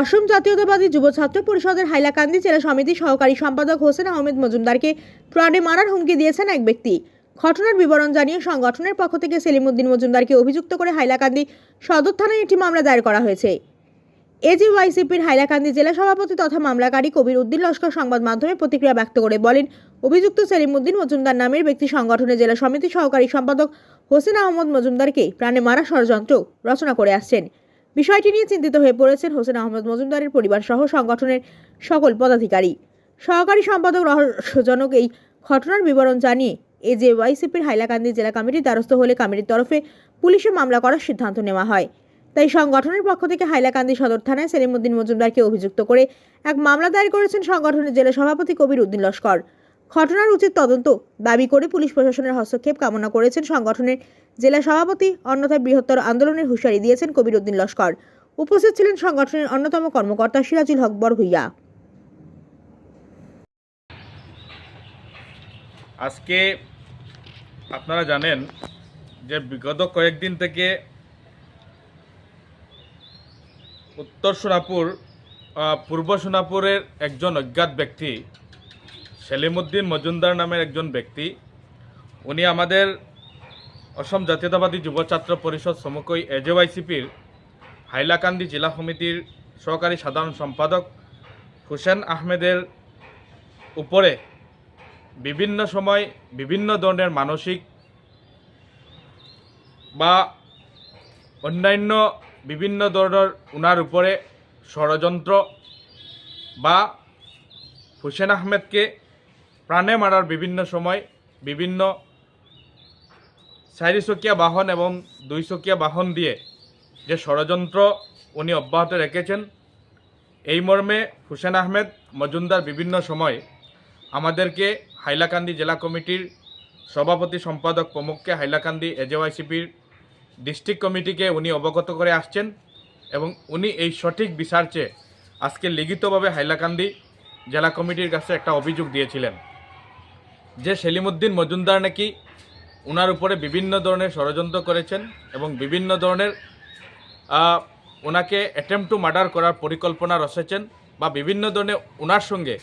অসম জাতীয়তাবাদী যুব ছাত্র পরিষদের হাইলাকান্দি জেলা সমিতির সহকারী সম্পাদক হোসেন আহমেদ মজুমদারকে প্রাণে মারার হুমকি দিয়েছেন এক ব্যক্তি। ঘটনার বিবরণ জানিয়ে সংগঠনের পক্ষ থেকে সেলিমউদ্দিন মজুমদারকে অভিযুক্ত করে হাইলাকান্দি সদর থানায় একটি মামলা দায়ের করা হয়েছে। এজিওয়াইসিপির হাইলাকান্দি জেলা সভাপতি তথা মামলাকারী কবির উদ্দিন লস্কর সংবাদ মাধ্যমে প্রতিক্রিয়া ব্যক্ত করে বলেন, অভিযুক্ত সেলিমউদ্দিন মজুমদার নামের ব্যক্তি সংগঠনের জেলা সমিতি সহকারী সম্পাদক হোসেন আহমদ মজুমদারকে প্রাণে মারা ষড়যন্ত্র রচনা করে আসছেন। বিষয়টি নিয়ে চিন্তিত হয়ে পড়েছেন হোসেন আহমদ মজুমদারের পরিবার সহ সংগঠনের সকল পদাধিকারী। সহকারী সম্পাদক রহস্যজনক এই ঘটনার বিবরণ জানিয়ে এ যে ওয়াইসিপির হাইলাকান্দি জেলা কমিটির দ্বারস্থ হলে কমিটির তরফে পুলিশে মামলা করার সিদ্ধান্ত নেওয়া হয়। তাই সংগঠনের পক্ষ থেকে হাইলাকান্দি সদর থানায় সেলিমউদ্দিন মজুমদারকে অভিযুক্ত করে এক মামলা দায়ের করেছেন সংগঠনের জেলা সভাপতি কবির উদ্দিন লস্কর। ঘটনার উচিত তদন্ত দাবি করে পুলিশ প্রশাসনের হস্তক্ষেপ কামনা করেছেন সংগঠনের জেলা সভাপতি, অন্যথায় বৃহত্তর আন্দোলনের হুঁশিয়ারি দিয়েছেন কবির উদ্দিন লস্কর। উপস্থিত ছিলেন সংগঠনের অন্যতম কর্মকর্তা সিরাজুল হক বরভুইয়া। আজকে আপনারা জানেন যে বিগত কয়েকদিন থেকে উত্তর সোনাপুর পূর্ব সোনাপুরের একজন অজ্ঞাত ব্যক্তি সেলিমুদ্দিন মজুমদার নামের একজন ব্যক্তি। উনি আমাদের অসম জাতীয়তাবাদী যুব ছাত্র পরিষদ সমকই এজেওয়াইসিপির হাইলাকান্দি জেলা সমিতির সহকারী সাধারণ সম্পাদক হুসেন আহমেদের উপরে বিভিন্ন সময় বিভিন্ন ধরনের মানসিক বা অন্যান্য বিভিন্ন ধরনের উনার উপরে ষড়যন্ত্র বা হুসেন আহমেদকে প্রাণে মারার বিভিন্ন সময় বিভিন্ন চারিচকীয়া বাহন এবং দুইচকীয়া বাহন দিয়ে যে ষড়যন্ত্র উনি অব্যাহত রেখেছেন, এই মর্মে হুসেন আহমেদ মজুমদার বিভিন্ন সময় আমাদেরকে হাইলাকান্দি জেলা কমিটির সভাপতি সম্পাদক প্রমুখকে হাইলাকান্দি এজেওয়াইসিপির ডিস্ট্রিক্ট কমিটিকে উনি অবগত করে আসছেন এবং উনি এই সঠিক বিচার চেয়ে আজকে লিখিতভাবে হাইলাকান্দি জেলা কমিটির কাছে একটা অভিযোগ দিয়েছিলেন। যে সেলিমুদ্দিন মজুমদার নাকি ওনার উপরে বিভিন্ন ধরনের ষড়যন্ত্র করেছেন এবং বিভিন্ন ধরনের ওনাকে অ্যাটেম্প টু মার্ডার করার পরিকল্পনা রসেছেন বা বিভিন্ন ধরনের ওনার সঙ্গে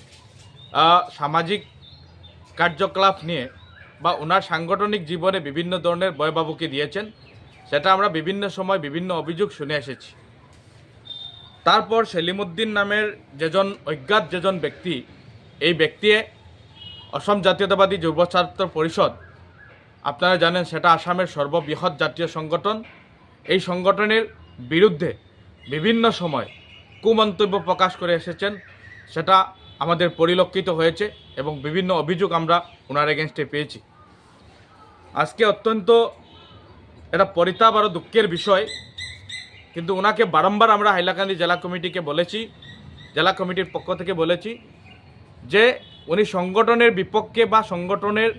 সামাজিক কার্যকলাপ নিয়ে বা ওনার সাংগঠনিক জীবনে বিভিন্ন ধরনের ভয়বাবুকে দিয়েছেন, সেটা আমরা বিভিন্ন সময় বিভিন্ন অভিযোগ শুনে এসেছি। তারপর সেলিমুদ্দিন নামের যেজন, অজ্ঞাত যেজন ব্যক্তি, এই ব্যক্তিয়ে অসম জাতীয়তাবাদী যুব ছাত্র পরিষদ। আপনারা জানেন সেটা আসামের সর্ববৃহৎ জাতীয় সংগঠন। এই সংগঠনের বিরুদ্ধে বিভিন্ন সময় কুমন্তব্য প্রকাশ করে এসেছেন। সেটা আমাদের পরিলক্ষিত হয়েছে এবং বিভিন্ন অভিযোগ আমরা ওনার এগেনস্টে পেয়েছি। আজকে অত্যন্ত এটা পরিতাপ আরও দুঃখের বিষয়, কিন্তু ওনাকে বারংবার আমরা হাইলাকান্দি জেলা কমিটিকে বলেছি, জেলা কমিটির পক্ষ থেকে বলেছি যে উনি সংগঠনের বিপক্ষে বা সংগঠনের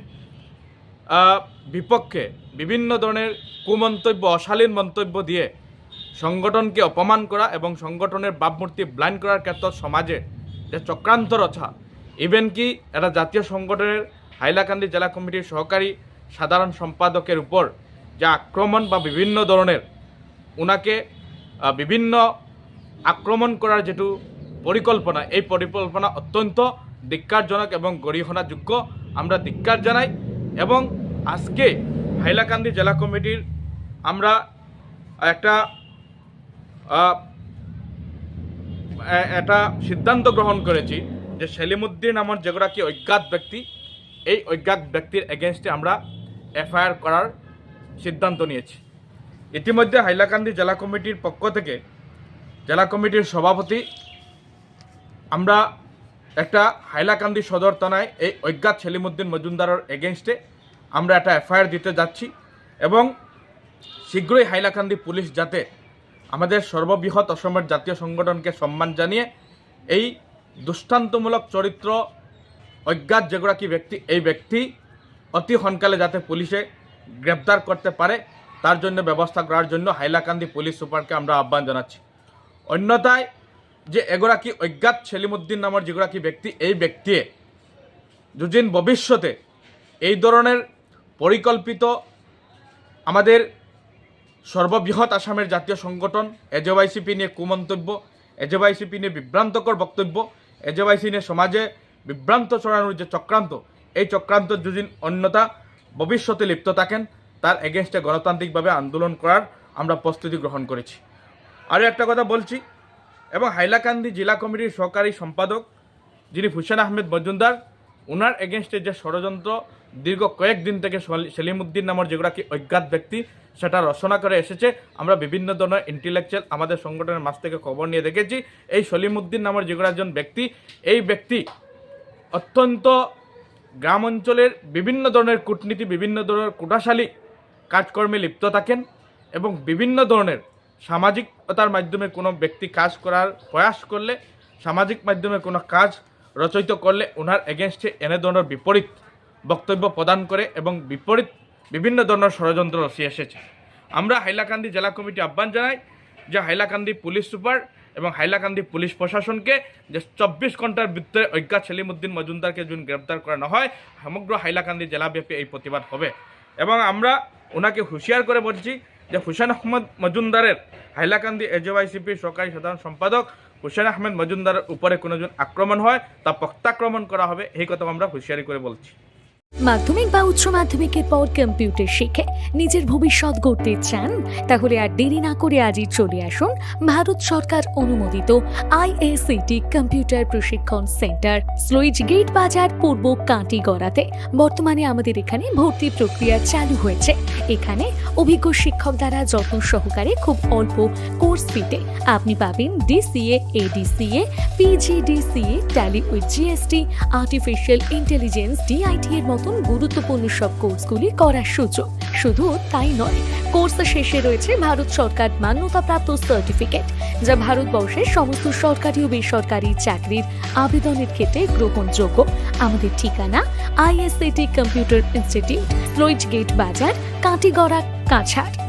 বিপক্ষে বিভিন্ন ধরনের কুমন্তব্য, অশালীন মন্তব্য দিয়ে সংগঠনকে অপমান করা এবং সংগঠনের ভাবমূর্তি ব্লাইন্ড করার ক্ষেত্রে সমাজে যে চক্রান্ত রচা ইভেন কি এটা জাতীয় সংগঠনের হাইলাকান্দি জেলা কমিটির সহকারী সাধারণ সম্পাদকের উপর যে আক্রমণ বা বিভিন্ন ধরনের ওনাকে বিভিন্ন আক্রমণ করার যেটু পরিকল্পনা, এই পরিকল্পনা অত্যন্ত ধিক্কারজনক এবং গরিহণাযোগ্য আমরা ধিক্কার জানাই এবং আজকে হাইলাকান্দি জেলা কমিটির আমরা একটা একটা সিদ্ধান্ত গ্রহণ করেছি যে সেলিমুদ্দিন আমার যেগরাকি অজ্ঞাত ব্যক্তি, এই অজ্ঞাত ব্যক্তির এগেনস্টে আমরা এফআইআর করার সিদ্ধান্ত নিয়েছি। ইতিমধ্যে হাইলাকান্দি জেলা কমিটির পক্ষ থেকে জেলা কমিটির সভাপতি আমরা একটা হাইলাকান্দি সদর থানায় এই অজ্ঞাত সেলিমুদ্দিন মজুমদারের এগেনস্টে আমরা একটা এফআইআর দিতে যাচ্ছি এবং শীঘ্রই হাইলাকান্দি পুলিশ যাতে আমাদের সর্ববৃহৎ অসমের জাতীয় সংগঠনকে সম্মান জানিয়ে এই দৃষ্টান্তমূলক চরিত্র অজ্ঞাত যেগৰাকী ব্যক্তি, এই ব্যক্তি অতি সোনকালে যাতে পুলিশে গ্রেপ্তার করতে পারে, তার জন্য ব্যবস্থা করার জন্য হাইলাকান্দি পুলিশ সুপারকে আমরা আহ্বান জানাচ্ছি। অন্যথায় যে এগৰাকী অজ্ঞাত সেলিমুদ্দিন নামৰ যেগৰাকী ব্যক্তি, এই ব্যক্তিয়ে দুদিন ভবিষ্যতে এই ধরনের পরিকল্পিত আমাদের সর্ববৃহৎ আসামের জাতীয় সংগঠন এজওয়াইসিপি নিয়ে কুমন্তব্য এজেবাইসিপি নিয়ে বিভ্রান্তকর বক্তব্য এজেবাইসি নিয়ে সমাজে বিভ্রান্ত ছড়ানোর যে চক্রান্ত, এই চক্রান্ত যদি অন্যতা ভবিষ্যতে লিপ্ত থাকেন তার এগেনস্টে গণতান্ত্রিকভাবে আন্দোলন করার আমরা প্রস্তুতি গ্রহণ করেছি। আরও একটা কথা বলছি এবং হাইলাকান্দি জেলা কমিটির সহকারী সম্পাদক যিনি হুসেন আহমেদ মজুমদার ওনার এগেনস্টে যে ষড়যন্ত্র দীর্ঘ কয়েকদিন থেকে সল- সেলিমউদ্দিন নামের যেগুলাকি অজ্ঞাত ব্যক্তি, সেটা রচনা করে এসেছে। আমরা বিভিন্ন ধরনের ইন্টেলেকচুয়াল আমাদের সংগঠনের মাছ থেকে খবর নিয়ে দেখেছি। এই সলিমউদ্দিন নামের যেগুলো একজন ব্যক্তি, এই ব্যক্তি অত্যন্ত গ্রাম অঞ্চলের বিভিন্ন ধরনের কূটনীতি, বিভিন্ন ধরনের কুটাশালী কাজকর্মে লিপ্ত থাকেন এবং বিভিন্ন ধরনের সামাজিকতার মাধ্যমে কোনো ব্যক্তি কাজ করার প্রয়াস করলে, সামাজিক মাধ্যমে কোনো কাজ রচয়িত করলে ওনার এগেনস্টে এনে ধরনের বিপরীত বক্তব্য প্রদান করে এবং বিপরীত বিভিন্ন ধরনের ষড়যন্ত্র রচি এসেছে। আমরা হাইলাকান্দি জেলা কমিটি আহ্বান জানাই যে হাইলাকান্দি পুলিশ সুপার এবং হাইলাকান্দি পুলিশ প্রশাসনকে যে চব্বিশ ঘণ্টার ভিতরে অজ্ঞাত সেলিমউদ্দিন মজুমদারকে যদি গ্রেপ্তার করা না হয়, সমগ্র হাইলাকান্দি জেলাব্যাপী এই প্রতিবাদ হবে। এবং আমরা ওনাকে হুঁশিয়ার করে বলছি যে হুসেন আহমদ মজুমদারের হাইলাকান্দি এজওয়াইসিপির সরকারি সাধারণ সম্পাদক, হুসেন আহমেদ মজুমদারের উপরে কোনোজন আক্রমণ হয়, তা প্রত্যাক্রমণ করা হবে এই কথা আমরা হুঁশিয়ারি করে বলছি। মাধ্যমিক বা উচ্চ মাধ্যমিকের পর কম্পিউটার শিখে নিজের ভবিষ্যৎ গড়তে চান, তাহলে আর দেরি না করে আজই চলে আসুন ভারত সরকার অনুমোদিত আইএসিটি কম্পিউটার প্রশিক্ষণ সেন্টার স্লুইজ গেট বাজার পূর্ব কাঁটিগড়াতে। বর্তমানে আমাদের এখানে ভর্তি প্রক্রিয়া চালু হয়েছে। এখানে অভিজ্ঞ শিক্ষক দ্বারা যত্ন সহকারে খুব অল্প কোর্স ফিতে আপনি পাবেন DCA, ADCA, PGDCA, Tally with GST, artificial intelligence, DIT এর মতন গুরুত্বপূর্ণ সব কোর্সগুলি করার সুযোগ। শুধু তাই নয়, কোর্স শেষে রয়েছে ভারত সরকার মান্যতাপ্রাপ্ত সার্টিফিকেট, যা ভারতবর্ষের সমস্ত সরকারি ও বেসরকারি চাকরির আবেদনের ক্ষেত্রে গ্রহণযোগ্য। আমাদের ঠিকানা ISAT computer institute sluice gate বাজার, কাটিগড়া, কাছাড়।